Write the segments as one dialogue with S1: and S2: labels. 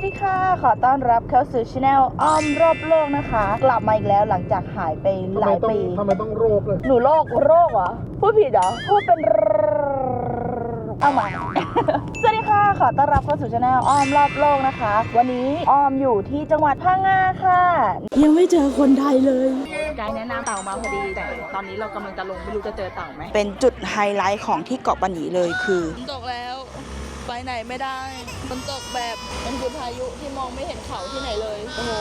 S1: วัสดีค่ะ ขอต้อนรับเข้าสู่ช anel อ้อมรอบโลกนะคะ กลับมาอีกแล้วหลังจากหายไปหลายปี
S2: ทำไมต้องโรคเลย
S1: หนูโรคโรคเหรอ พูดผิดเหรอ พูดเป็นเอาใหม่สวัสดีค่ะ ขอต้อนรับเข้าสู่ช anel อ้อมรอบโลกนะคะ วันนี้อ้อมอยู่ที่จังหวัดพังงาค่ะ ยังไม่เจอคนไทยเลยกายแนะนำเต่ามาพอดี แต่ตอนนี้เรากำลังจะลงไม่รู้จะเจอเต่าไหม เป็นจุดไฮไลท์ของที่เกาะปัญญีเลยคือ
S3: ฝนตกแล้ว ไหนไม่ได้ มันตกแบบมันคือพายุที่มองไม่เห็นเขาที่ไหนเลย โอ้โห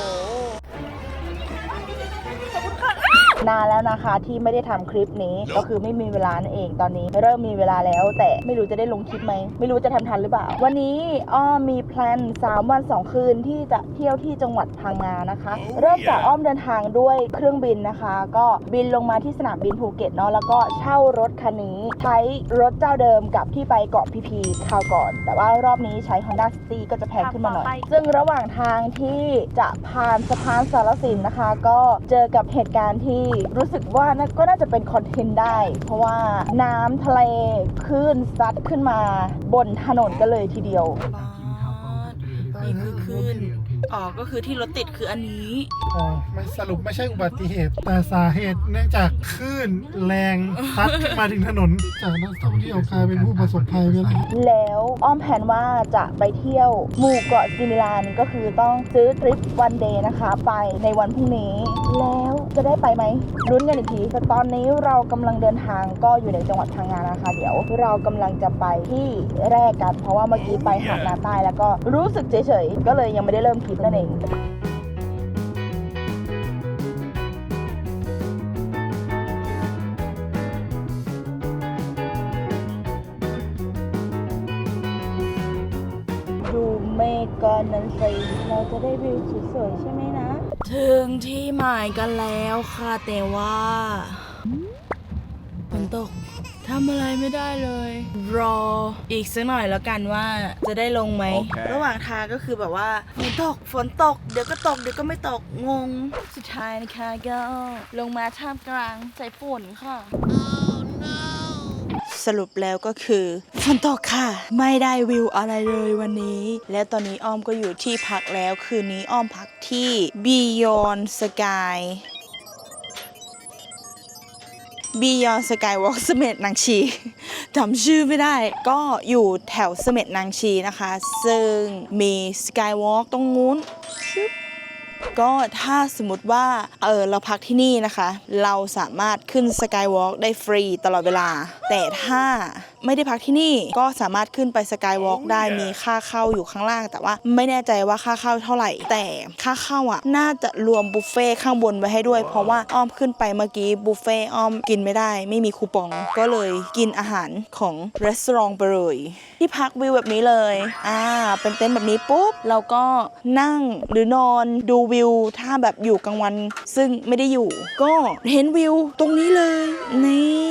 S1: นานแล้วนะคะที่ไม่ได้ทำคลิปนี้ก็คือไม่มีเวลานั่นเองตอนนี้ เริ่มมีเวลาแล้ว แต่ไม่รู้จะได้ลงคลิปไหมไม่รู้จะทำทันหรือเปล่า วันนี้อ้อมมีแพลน3วัน 2 คืนที่จะเที่ยวที่จังหวัดพังงานะคะ เริ่มจากอ้อมเดินทางด้วยเครื่องบินนะคะ ก็บินลงมาที่สนามบินภูเก็ตเนาะแล้วก็เช่ารถคันนี้ใช้รถเจ้าเดิมกับที่ไปเกาะพีพีคราวก่อน แต่ว่ารอบนี้ใช้ Honda City ก็จะแพงขึ้นมาหน่อย ซึ่งระหว่างทางที่จะผ่านสะพานสารสินนะคะ ก็เจอกับเหตุการณ์ที่รู้สึกว่าน่าก็น่าจะเป็นคอนเทนต์ได้ เพราะว่าน้ำทะเลคลื่นซัดขึ้นมาบนถนนกันเลยทีเดียว
S3: นี่คือคลื่นอ๋อก็คือที่รถติดคืออันนี้
S2: อ๋อไม่สรุปไม่ใช่อุบัติเหตุ แต่สาเหตุเนื่องจากคลื่นแรงพัดขึ้นมาถึงถนน จากนักท่องเที่ยวกลายเป็นผู้ประสบภัยไปแล้ว
S1: แล้วอ้อมแผนว่าจะไปเที่ยวหมู่เกาะซิมิลานก็คือต้องซื้อทริปวันเดย์นะคะ ไปในวันพรุ่งนี้แล้ว จะได้ไปไหมลุ้นกันอีกทีแต่ตอนนี้เรากำลังเดินทางก็อยู่ในจังหวัดพังงานะคะ เดี๋ยวเรากำลังจะไปที่แรกกัน เพราะว่าเมื่อกี้ไปหาดนาใต้แล้วก็รู้สึกเฉยๆ ก็เลยยังไม่ได้เริ่มคลิปนั่นเองดูเมฆก้อนนั้นสิเราจะได้วิวสวยๆใช่ไหมนะ
S3: ถึงที่หมายกันแล้วค่ะ แต่ว่าฝนตกทำอะไรไม่ได้เลย รออีกสักหน่อยแล้วกันว่าจะได้ลงไหมระหว่างทางก็คือแบบว่าฝนตกฝนตก เดี๋ยวก็ตกเดี๋ยวก็ไม่ตกงง สุดท้ายนะคะก็ลงมาท่ามกลางสายฝนค่ะ
S1: สรุปแล้วก็คือฝนตกค่ะ ไม่ได้วิวอะไรเลยวันนี้ และตอนนี้อ้อมก็อยู่ที่พักแล้วคืนนี้อ้อมพักที่ Beyond Sky Beyond Sky Walk เสม็ดนางชีจำชื่อไม่ได้ ก็อยู่แถวเสม็ดนางชีนะคะ ซึ่งมี Skywalk ตรงนู้น ก็ถ้าสมมติว่าเออเราพักที่นี่นะคะ เราสามารถขึ้นสกายวอล์กได้ฟรีตลอดเวลา แต่ถ้าไม่ได้พักที่นี่ ก็สามารถขึ้นไปสกายวอล์กได้มีค่าเข้าอยู่ข้างล่าง แต่ว่าไม่แน่ใจว่าค่าเข้าเท่าไหร่ แต่ค่าเข้าอะน่าจะรวมบุฟเฟ่ข้างบนไว้ให้ด้วย เพราะว่าอ้อมขึ้นไปเมื่อกี้บุฟเฟ่อ้อมกินไม่ได้ ไม่มีคูปองก็เลยกินอาหารของรีสอร์ทไปเลยที่พักวิวแบบนี้เลยอ่าเป็นเต็นท์แบบนี้ปุ๊บเราก็นั่งหรือนอนดูวิว ถ้าแบบอยู่กลางวัน ซึ่งไม่ได้อยู่ ก็เห็นวิวตรงนี้เลยนี่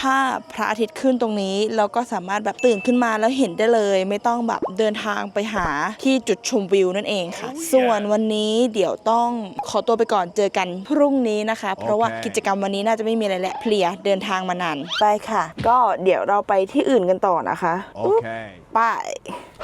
S1: ถ้าพระอาทิตย์ขึ้นตรงนี้เราก็สามารถแบบตื่นขึ้นมาแล้วเห็นได้เลย ไม่ต้องแบบเดินทางไปหาที่จุดชมวิวนั่นเองค่ะ ส่วนวันนี้เดี๋ยวต้องขอตัวไปก่อนเจอกันพรุ่งนี้นะคะ เพราะว่ากิจกรรมวันนี้น่าจะไม่มีอะไรและเพลียเดินทางมานานไปค่ะ ก็เดี๋ยวเราไปที่อื่นกันต่อนะคะ
S4: Okay.
S1: ไป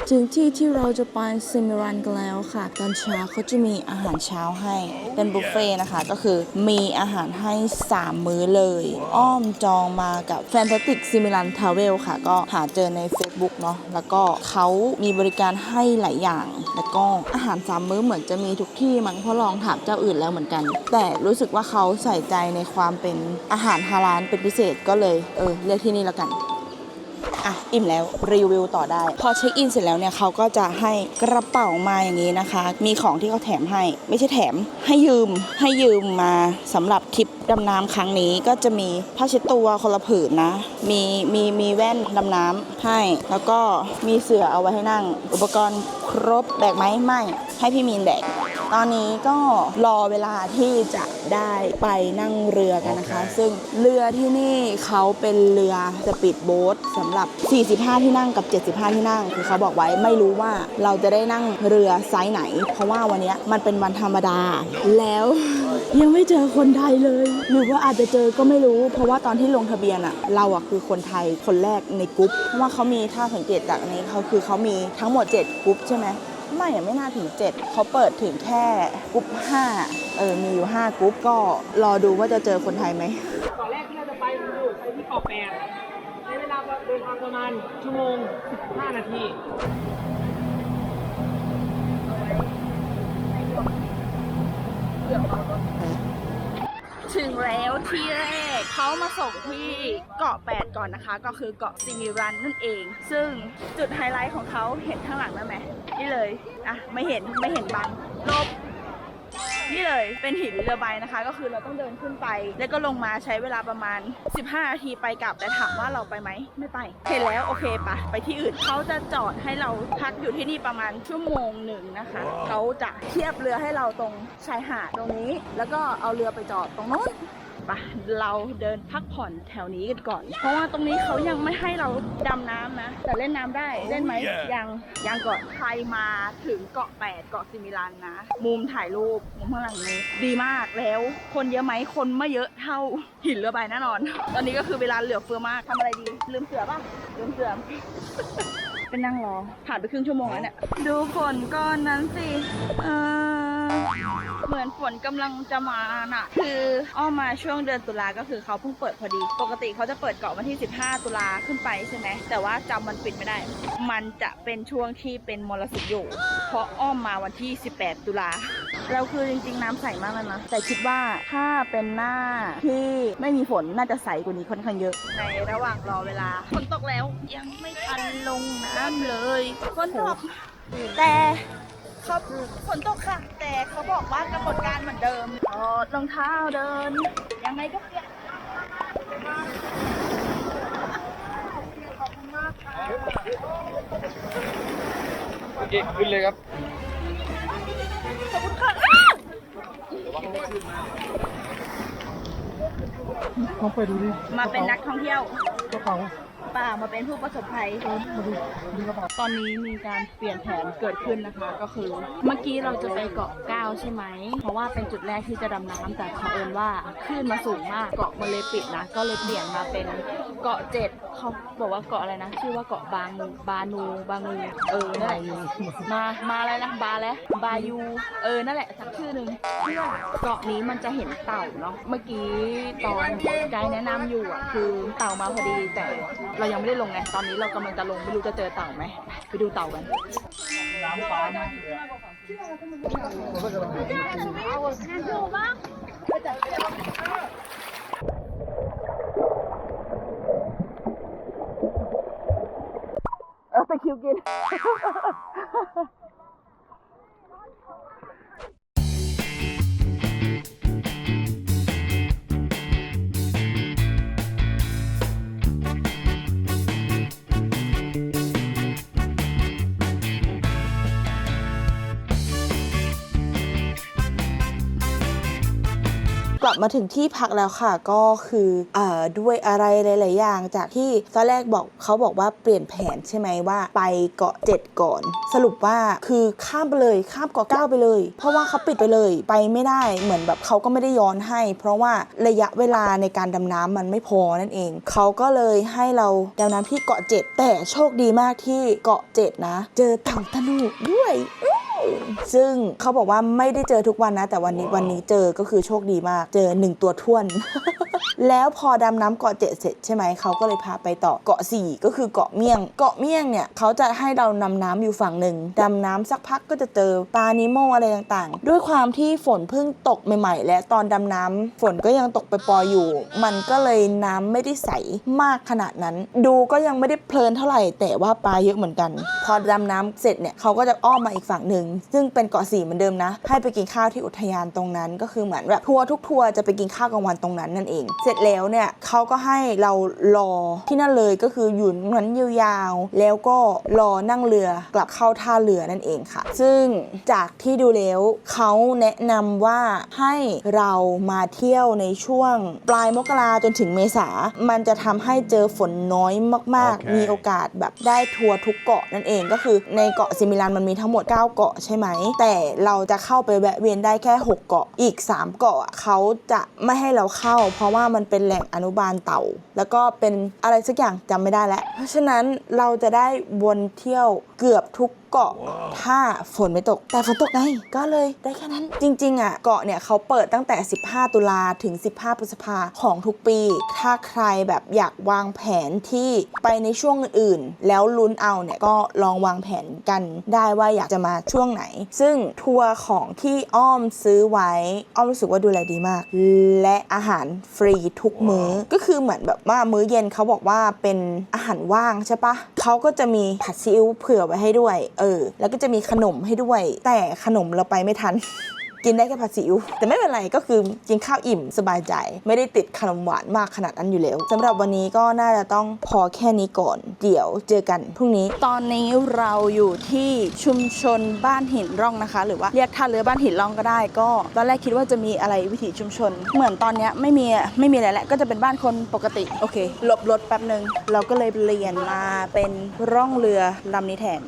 S1: ถึงที่ที่เราจะไปซิมิรันกันแล้วค่ะตอนเช้าเขาจะมีอาหารเช้าให้เป็นบุฟเฟ่ต์นะคะ ก็คือมีอาหารให้ 3 มื้อเลย อ้อมจองมากับ Fantastic ซิมิรันทาวเวลค่ะ ก็หาเจอใน Facebook เนาะแล้วก็เขามีบริการให้หลายอย่าง แล้วก็อาหาร3มื้อเหมือนจะมีทุกที่มั้งเพราะลองถามเจ้าอื่นแล้วเหมือนกัน แต่รู้สึกว่าเขาใส่ใจในความเป็นอาหารฮาลาลเป็นพิเศษก็เลยเออเลือกที่นี่แล้วกัน อะอิ่มแล้วรีวิวต่อได้ พอเช็คอินเสร็จแล้วเนี่ยเขาก็จะให้กระเป๋ามาอย่างนี้นะคะ มีของที่เขาแถมให้ ไม่ใช่แถมให้ยืมให้ยืมมาสำหรับทริปดำน้ำครั้งนี้ก็จะมีผ้าเช็ดตัวคนละผืนนะ มีมีมีแว่นดำน้ำให้ แล้วก็มีเสื่อเอาไว้ให้นั่ง อุปกรณ์ครบแบกไหมไม่ให้พี่มีนแบก ตอนนี้ก็รอเวลาที่จะได้ไปนั่งเรือกันนะคะ ซึ่งเรือที่นี่เขาเป็นเรือสปีดโบ๊ทสำหรับ 45 ที่นั่งกับ 75 ที่นั่ง คือเขาบอกไว้ไม่รู้ว่าเราจะได้นั่งเรือไซส์ไหน เพราะว่าวันเนี้ยมันเป็นวันธรรมดา แล้วยังไม่เจอคนไทยเลย หรือว่าอาจจะเจอก็ไม่รู้ เพราะว่าตอนที่ลงทะเบียนอะเราอะคือคนไทยคนแรกในกรุ๊ปเพราะว่าเขามีถ้าสังเกตจากอันนี้เขาคือเขามีทั้งหมด 7กรุ๊ปใช่ไหม ไม่อะไม่น่าถึง 7 เขาเปิดถึงแค่กรุ๊ป5เออ มีอยู่ 5กรุ๊ปก็รอดูว่าจะเจอคนไทยไหม
S4: เกาะแรกที่เราจะไปคือไปที่เกาะแปดใช้เวลาเดินทางประมาณชั่วโมง 15 นาที
S3: ถึงแล้วที่แรกเขามาส่งที่เกาะ 8 ก่อนนะคะ ก็คือเกาะซิมิรันนั่นเอง ซึ่งจุดไฮไลท์ของเขาเห็นข้างหลังนั่นไหมนี่เลย อะ ไม่เห็นไม่เห็นบังลบ นี่เลยเป็นหินเรือใบนะคะ ก็คือเราต้องเดินขึ้นไป แล้วก็ลงมาใช้เวลาประมาณ 15นาทีไปกลับแต่ถามว่าเราไปไหมไม่ไปเห็นแล้วโอเคปะไปที่อื่นเขาจะจอดให้เราพักอยู่ที่นี่ประมาณชั่วโมงหนึ่งนะคะเขาจะเทียบเรือให้เราตรงชายหาดตรงนี้ แล้วก็เอาเรือไปจอดตรงนู้น ปะเราเดินพักผ่อนแถวนี้กันก่อน เพราะว่าตรงนี้เขายังไม่ให้เราดำน้ำนะ แต่เล่นน้ำได้ เล่นไหม ยัง ยังก่อน ใครมาถึงเกาะ8เกาะซิมิลันนะ มุมถ่ายรูป มุมข้างหลังนี้ ดีมากแล้ว คนเยอะไหม คนไม่เยอะเท่าหินเรือใบแน่นอน ตอนนี้ก็คือเวลาเหลือเฟือมากทำอะไรดี ลืมเสือป่ะ ลืมเสือไปนั่งรอ ผ่านไปครึ่งชั่วโมงแล้วเนี่ย ดูฝนก้อนนั้นสิ เออ เหมือนฝนกำลังจะมาน่ะ คืออ้อมมาช่วงเดือนตุลาก็คือเขาเพิ่งเปิดพอดี ปกติเขาจะเปิดเกาะวันที่ 15 ตุลาขึ้นไปใช่ไหมแต่ว่าจำมันปิดไม่ได้ มันจะเป็นช่วงที่เป็นมรสุมอยู่ เพราะอ้อมมาวันที่ 18 ตุลาเราคือจริงๆน้ำใสมากเลยนะ แต่คิดว่าถ้าเป็นหน้าที่ไม่มีฝนน่าจะใสกว่านี้ค่อนข้างเยอะ ในระหว่างรอเวลาฝนตกแล้วยังไม่ทันลงน้ำเลยฝนตกแต่ เขาฝนตกค่ะ แต่เขาบอกว่ากำหนดการเหมือนเดิมถอดรองเท้าเดิน ยังไงก็เปียก
S4: โอเคขึ้นเลยครับ
S3: ขอบคุณค่ะ
S2: ลองไปดูดิ
S3: มาเป็นนักท่องเที่ยว
S2: กระเป๋า
S3: เป่ามาเป็นผู้ประสบภัย
S2: เออมาดูดูกระเป๋า
S3: ตอนนี้มีการเปลี่ยนแผนเกิดขึ้นนะคะ ก็คือ เมื่อกี้เราจะไปเกาะเก้าใช่ไหม เพราะว่าเป็นจุดแรกที่จะดำน้ำแต่เผอิญว่าคลื่นมาสูงมากเกาะมันเลยปิดนะ ก็เลยเปลี่ยนมาเป็นเกาะเจ็ดเขาบอกว่าเกาะอะไรนะ ชื่อว่าเกาะบางบานูบางูเออนั่นแหละมามาอะไรนะบาแล้วบายูเออนั่นแหละสักชื่อหนึ่งเพื่อเกาะนี้มันจะเห็นเต่าเนาะเมื่อกี้ตอนไกด์แนะนำอยู่อะคือเต่ามาพอดีแต่เรายังไม่ได้ลงไง ตอนนี้เรากำลังจะลงไม่รู้จะเจอเต่าไหม ไปดูเต่ากันเออไปคิวกิน
S1: กลับมาถึงที่พักแล้วค่ะก็คืออด้วยอะไรหลาย ๆ อย่าง จากที่ตอนแรกบอกเขาบอกว่าเปลี่ยนแผนใช่ไหมว่า ไปเกาะเจ็ดก่อน สรุปว่าคือข้ามไปเลยข้ามเกาะเก้าไปเลย เพราะว่าเขาปิดไปเลยไปไม่ได้เหมือนแบบเขาก็ไม่ได้ย้อนให้ เพราะว่าระยะเวลาในการดำน้ำมันไม่พอนั่นเองเขาก็เลยให้เราดำน้ำที่เกาะเจ็ดแต่โชคดีมากที่เกาะเจ็ดนะ เจอเต่าตะนุด้วย ซึ่งเขาบอกว่าไม่ได้เจอทุกวันนะ แต่วันนี้วันนี้เจอก็คือโชคดีมาก เจอหนึ่งตัวท้วนแล้วพอดำน้ำเกาะเจ็ดเสร็จใช่ไหมเขาก็เลยพาไปต่อเกาะสี่ก็คือเกาะเมี่ยง เกาะเมี่ยงเนี่ยเขาจะให้เรานำน้ำอยู่ฝั่งหนึ่งดำน้ำสักพักก็จะเจอปลานิโมอะไรต่างๆ ด้วยความที่ฝนเพิ่งตกใหม่ๆ และตอนดำน้ำฝนก็ยังตกไปปออยู่ มันก็เลยน้ำไม่ได้ใสมากขนาดนั้น ดูก็ยังไม่ได้เพลินเท่าไหร่ แต่ว่าปลาเยอะเหมือนกัน พอดำน้ำเสร็จเนี่ยเขาก็จะอ้อมมาอีกฝั่งหนึ่งซึ่งเป็นเกาะสี่เหมือนเดิมนะ ให้ไปกินข้าวที่อุทยานตรงนั้น ก็คือเหมือนแบบทัวร์ทุกทัวร์จะไปกินข้าวกลางวันตรงนั้นนั่นเองเสร็จแล้วเนี่ยเขาก็ให้เรารอที่นั่นเลยก็คืออยู่นั้นยาวๆแล้วก็รอนั่งเรือกลับเข้าท่าเรือนั่นเองค่ะ ซึ่งจากที่ดูแล้วเขาแนะนำว่าให้เรามาเที่ยวในช่วงปลายมกราจนถึงเมษา มันจะทำให้เจอฝนน้อยมาก
S5: โอเค
S1: ๆมีโอกาสแบบได้ทัวร์ทุกเกาะนั่นเองก็คือในเกาะซิมิลันมันมีทั้งหมด 9 เกาะใช่ไหม แต่เราจะเข้าไปแวะเวียนได้แค่ 6 เกาะอีก 3 เกาะอะเขาจะไม่ให้เราเข้าเพราะว่ามันเป็นแหล่งอนุบาลเต่า แล้วก็เป็นอะไรสักอย่างจำไม่ได้แล้วเพราะฉะนั้นเราจะได้วนเที่ยวเกือบทุก เกาะถ้าฝนไม่ตก แต่ฝนตกไงก็เลยได้แค่นั้น จริง ๆ อะ เกาะเนี่ยเขาเปิดตั้งแต่ 15 ตุลาถึง 15 พฤษภาของทุกปี ถ้าใครแบบอยากวางแผนที่ไปในช่วงอื่นๆ แล้วลุ้นเอาเนี่ยก็ลองวางแผนกันได้ว่าอยากจะมาช่วงไหน ซึ่งทัวร์ของที่อ้อมซื้อไว้ อ้อมรู้สึกว่าดูแลดีมาก และอาหารฟรีทุกมื้อ ก็คือเหมือนแบบว่ามื้อเย็นเขาบอกว่าเป็นอาหารว่างใช่ปะเขาก็จะมีผัดซีอิ๊วเผื่อไว้ให้ด้วย เออ แล้วก็จะมีขนมให้ด้วย แต่ขนมเราไปไม่ทัน กินได้แค่ผัดซีอิ๊วแต่ไม่เป็นไรก็คือกินข้าวอิ่มสบายใจ ไม่ได้ติดขนมหวานมากขนาดนั้นอยู่แล้วสำหรับวันนี้ก็น่าจะต้องพอแค่นี้ก่อน เดี๋ยวเจอกันพรุ่งนี้ ตอนนี้เราอยู่ที่ชุมชนบ้านหินร่องนะคะ หรือว่าเรียกท่าเรือบ้านหินร่องก็ได้ ก็ตอนแรกคิดว่าจะมีอะไรวิถีชุมชน เหมือนตอนเนี้ยไม่มีไม่มีอะไรแล้วก็จะเป็นบ้านคนปกติโอเคหลบรถแป๊บนึงเราก็เลยเปลี่ยนมาเป็นร่องเรือลำนี้แทน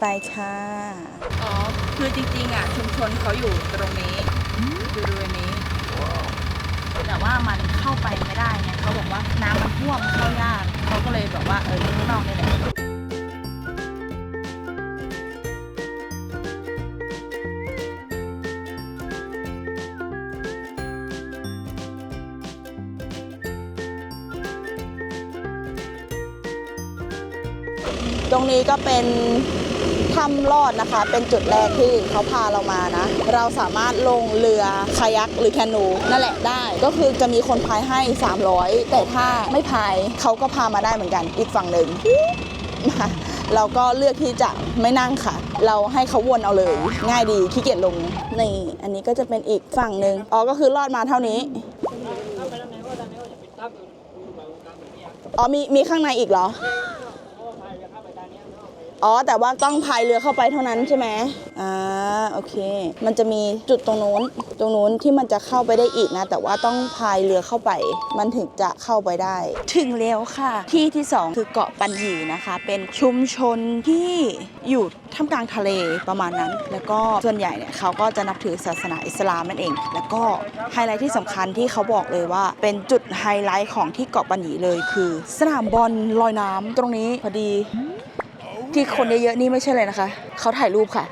S1: ไปค่ะ อ๋อ คือจริงๆอะชุมชนเขาอยู่ตรงนี้อยู่บริเวณนี้ แต่ว่ามันเข้าไปไม่ได้ไงเขาบอกว่าน้ำมันท่วมเข้ายากเขาก็เลยบอกว่าเอออยู่ข้างนอกนี่แหละตรงนี้ก็เป็น ถ้ำลอดนะคะ เป็นจุดแรกที่เขาพาเรามานะ เราสามารถลงเรือคายักหรือแคนูนั่นแหละได้ ก็คือจะมีคนพายให้ 300 แต่ถ้าไม่พายเขาก็พามาได้เหมือนกันอีกฝั่งหนึ่งมาเราก็เลือกที่จะไม่นั่งค่ะ เราให้เขาวนเอาเลย ง่ายดีขี้เกียจลงนี่อันนี้ก็จะเป็นอีกฝั่งหนึ่งอ๋อก็คือลอดมาเท่านี้อ๋อมีมีข้างในอีกเหรอ อ๋อ แต่ว่าต้องพายเรือเข้าไปเท่านั้นใช่ไหมอ่าโอเค มันจะมีจุดตรงนู้น ตรงนู้นที่มันจะเข้าไปได้อีกนะ แต่ว่าต้องพายเรือเข้าไป มันถึงจะเข้าไปได้ ถึงแล้วค่ะ ที่ที่สองคือเกาะปันหยีนะคะ เป็นชุมชนที่อยู่ท่ามกลางทะเลประมาณนั้น แล้วก็ส่วนใหญ่เนี่ยเขาก็จะนับถือศาสนาอิสลามนั่นเอง แล้วก็ไฮไลท์ที่สำคัญที่เขาบอกเลยว่า เป็นจุดไฮไลท์ของที่เกาะปันหยีเลย คือ สนามบอลลอยน้ำตรงนี้พอดี ที่คนเยอะๆนี่ไม่ใช่เลยนะคะ เขาถ่ายรูปค่ะ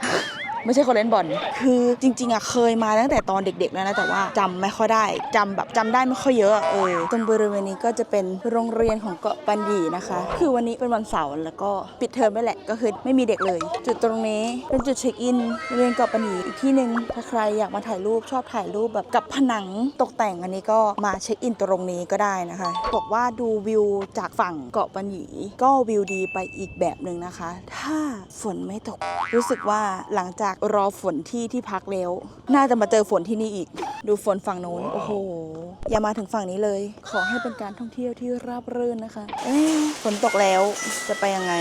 S1: ไม่ใช่คนเล่นบอล คือจริง ๆอะเคยมาตั้งแต่ตอนเด็กๆแล้วนะแต่ว่าจำไม่ค่อยได้จำแบบจำได้ไม่ค่อยเยอะเออตรงบริเวณนี้ก็จะเป็นโรงเรียนของเกาะปันหยีนะคะ คือวันนี้เป็นวันเสาร์แล้วก็ปิดเทอมไปแหละก็คือไม่มีเด็กเลย จุดตรงนี้เป็นจุดเช็คอินเรียนเกาะปันหยีอีกที่หนึ่งถ้าใครอยากมาถ่ายรูปชอบถ่ายรูปแบบกับผนังตกแต่งอันนี้ก็มาเช็คอินตรงนี้ก็ได้นะคะ บอกว่าดูวิวจากฝั่งเกาะปันหยีก็วิวดีไปอีกแบบหนึ่งนะคะ ถ้าฝนไม่ตกรู้สึกว่าหลังจากรอฝนที่ที่พักแล้ว น่าจะมาเจอฝนที่นี่อีก ดูฝนฝั่งโน้น โอ้โห อย่ามาถึงฝั่งนี้เลย ขอให้เป็นการท่องเที่ยวที่ราบรื่นนะคะเอ๊ะฝนตกแล้วจะไปยังไง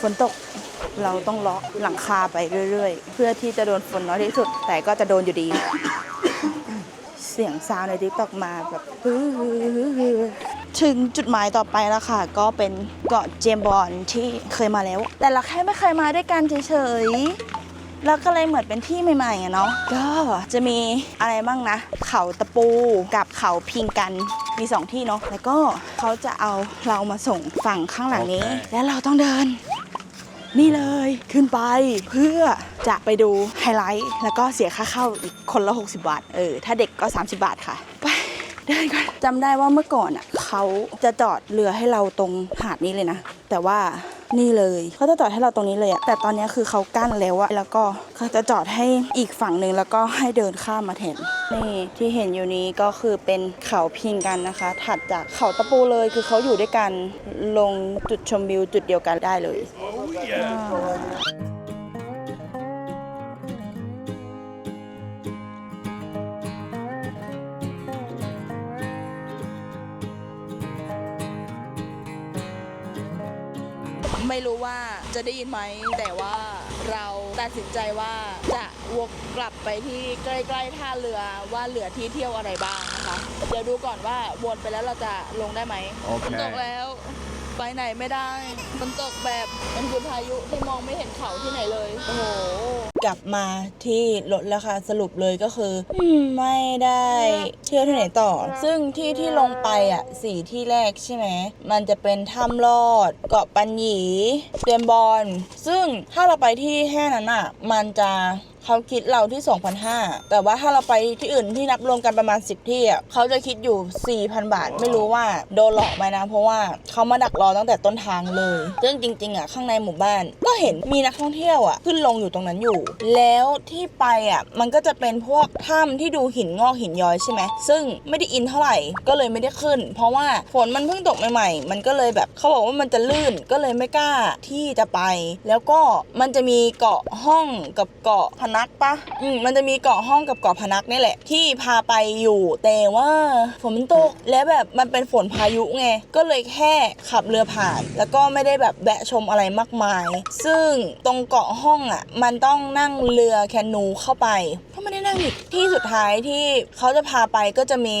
S1: ฝนตกเราต้องเลาะหลังคาไปเรื่อยๆ เพื่อที่จะโดนฝนน้อยที่สุด แต่ก็จะโดนอยู่ดี เสียงซาวในทิกตอกมาแบบ ถึงจุดหมายต่อไปแล้วค่ะ ก็เป็นเกาะเจมส์บอลที่เคยมาแล้ว แต่เราแค่ไม่เคยมาด้วยกันเฉยๆแล้วก็เลยเหมือนเป็นที่ใหม่ๆอะเนาะก็จะมีอะไรบ้างนะ เขาตะปูกับเขาพิงกันมีสองที่เนาะแล้วก็เขาจะเอาเรามาส่งฝั่งข้างหลังนี้ แล้วเราต้องเดิน นี่เลยขึ้นไปเพื่อจะไปดูไฮไลท์แล้วก็เสียค่าเข้าอีกคนละ 60 บาท เออ ถ้าเด็กก็ 30 บาทค่ะ ไปเดินก่อนจำได้ว่าเมื่อก่อนอะ เขาจะจอดเรือให้เราตรงหาดนี้เลยนะ แต่ว่านี่เลยเขาจะจอดให้เราตรงนี้เลยอะแต่ตอนนี้คือเขากั้นแล้วอะแล้วก็เขาจะจอดให้อีกฝั่งหนึ่งแล้วก็ให้เดินข้ามมาแทนนี่ที่เห็นอยู่นี้ก็คือเป็นเขาพิงกันนะคะ ถัดจากเขาตะปูเลยคือเขาอยู่ด้วยกันลงจุดชมวิวจุดเดียวกันได้เลยไม่ รู้ว่าจะได้ยินไหม แต่ว่าเราตัดสินใจว่าจะวกกลับไปที่ใกล้ๆท่าเรือว่าเหลือที่เที่ยวอะไรบ้างนะคะ เดี๋ยวดูก่อนว่าวนไปแล้วเราจะลงได้ไหม
S5: โอเค
S1: ฝนตกแล้ว ไปไหนไม่ได้ฝนตกแบบมันคือพายุที่มองไม่เห็นเขาที่ไหนเลย โอ้โห กลับมาที่รถแล้วค่ะสรุปเลยก็คืออืมไม่ได้เที่ยวที่ไหนต่อ ซึ่งที่ที่ลงไปอะสี่ที่แรกใช่ไหม มันจะเป็นถ้ำลอด เกาะปัญญีเตียมบอลซึ่งถ้าเราไปที่แค่นั้นอะ มันจะ เขาคิดเราที่ 2,500 แต่ว่าถ้าเราไปที่อื่นที่นับรวมกันประมาณ 10 ที่อะเขาจะคิดอยู่ 4,000 บาท ไม่รู้ว่าโดนหลอกไหมนะ เพราะว่าเขามาดักรอตั้งแต่ต้นทางเลยซึ่งจริง ๆอะข้างในหมู่บ้าน ก็เห็นมีนักท่องเที่ยวอะขึ้นลงอยู่ตรงนั้นอยู่ แล้วที่ไปอะมันก็จะเป็นพวกถ้ำที่ดูหินงอกหินย้อยใช่ไหมซึ่งไม่ได้อินเท่าไหร่ก็เลยไม่ได้ขึ้น เพราะว่าฝนมันเพิ่งตกใหม่ๆ มันก็เลยแบบเขาบอกว่ามันจะลื่นก็เลยไม่กล้าที่จะไป แล้วก็มันจะมีเกาะห้องกับเกาะพนันักปะอืมมันจะมีเกาะห้องกับเกาะพนักนี่แหละ ที่พาไปอยู่แต่ว่าฝนมันตกแล้วแบบมันเป็นฝนพายุไงก็เลยแค่ขับเรือผ่าน แล้วก็ไม่ได้แบบแวะชมอะไรมากมาย ซึ่งตรงเกาะห้องอะ มันต้องนั่งเรือแคนูเข้าไป ไม่ได้นั่งอีกที่สุดท้ายที่เขาจะพาไปก็จะมี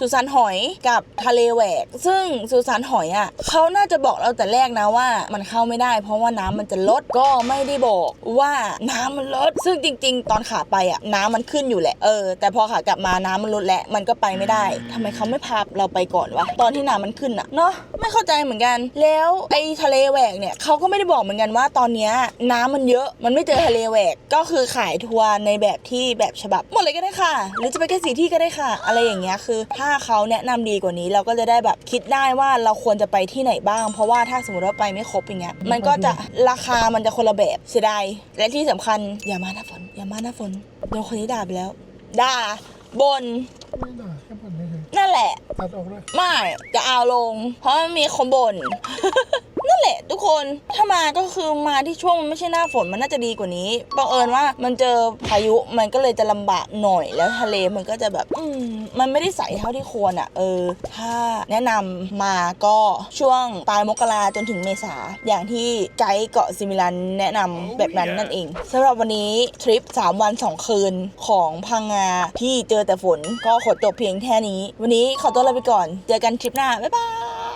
S1: สุสานหอยกับทะเลแหวก ซึ่งสุสานหอยอะเขาน่าจะบอกเราแต่แรกนะว่ามันเข้าไม่ได้ เพราะว่าน้ำมันจะลดก็ไม่ได้บอกว่าน้ำมันลด ซึ่งจริง ๆ ตอนขาไปอะน้ำมันขึ้นอยู่แหละเออแต่พอขากลับมาน้ำมันลดแล้วมันก็ไปไม่ได้ทำไมเขาไม่พาเราไปก่อนวะตอนที่น้ำมันขึ้นอะเนาะไม่เข้าใจเหมือนกัน แล้วไอ้ทะเลแหวกเนี่ยเขาก็ไม่ได้บอกเหมือนกันว่าตอนเนี้ยน้ำมันเยอะมันไม่เจอทะเลแหวกก็คือขายทัวร์ในแบบที่แบบฉบับหมดเลยก็ได้ค่ะ หรือจะไปแค่สีที่ก็ได้ค่ะ อะไรอย่างเงี้ยคือ ถ้าเขาแนะนำดีกว่านี้เราก็จะได้แบบคิดได้ว่าเราควรจะไปที่ไหนบ้าง เพราะว่าถ้าสมมติว่าไปไม่ครบอย่างเงี้ยมันก็จะราคามันจะคนละแบบเสียดายและที่สำคัญอย่ามาหน้าฝนอย่ามาหน้าฝนโดนคนนี้ด่าไปแล้วด่าบน
S2: ไม่ด่าแค่บ่นเฉย
S1: นั่นแหละ
S2: ๆตัดออกเลย
S1: ไม่จะเอาลง เพราะมันมีคนบ่นนั่ นแหละ ทุกคนถ้ามาก็คือมาที่ช่วงมันไม่ใช่หน้าฝนมันน่าจะดีกว่านี้บังเอิญว่ามันเจอพายุมันก็เลยจะลำบากหน่อยแล้วทะเลมันก็จะแบบ อืมมันไม่ได้ใสเท่าที่ควรอะ เออ ถ้าแนะนำมาก็ช่วงปลายมกราจนถึงเมษาอย่างที่ไกด์เกาะซิมิลันแนะนำแบบนั้นนั่นเองสำหรับวันนี้ทริป 3 วัน 2 คืนของพังงาที่เจอแต่ฝนก็ขอจบเพียงแค่นี้ วันนี้ขอตัวลาไปก่อน เจอกันทริปหน้า บ๊ายบาย